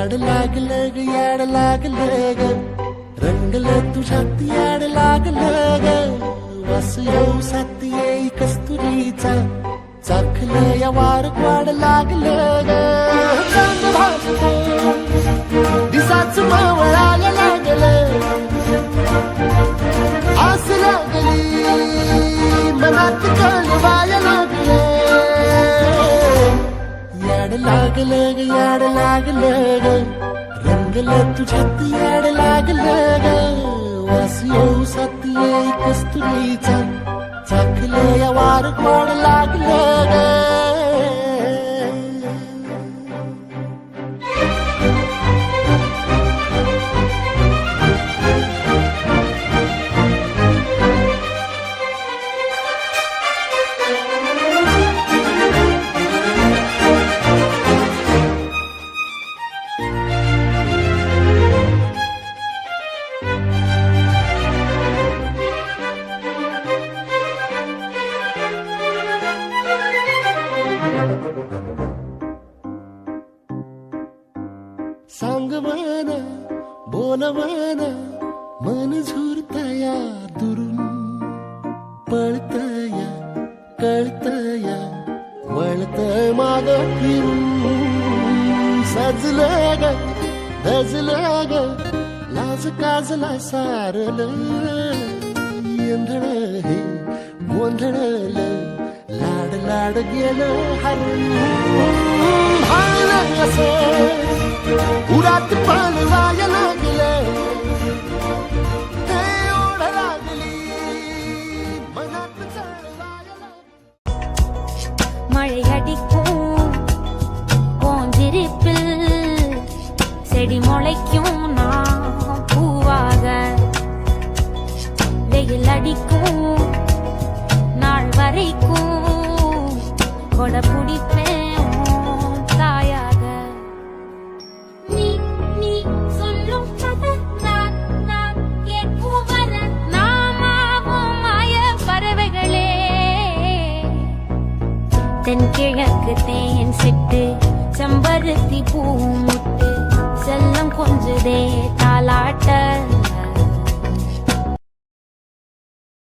याड लागल ग याड लागलं ग. रंगलं तुझ्यात याड लागल ग. वास येऊ साथ येई कस्तुरीचा. चाखल या वार वाड लागलं ग. लागलं याड लागलं रंगल तुझ्यात याड लागलं वासियो वास कस्तुरीचा. चाकलं या वार वाड लागलं सांग मन बोल मन मन झुरतया दुरून पळतया कळतया वळतय माग फिरून. सजलं ग धजलं ग लाज काजला सारलं. येंधळ हे गोंधळलं लाड लाड गेलं हरून. அசே உராத்து பாலு வாயலாகிலே மழையடிக்கும் போஞ்சிருப்பில் செடி முளைக்கும் நான் அடிக்கும் நாள் வரைக்கும் கொடை பிடிப்பேன். தென் கிழக்கு தேன் செட்டு செம்பருத்தி பூ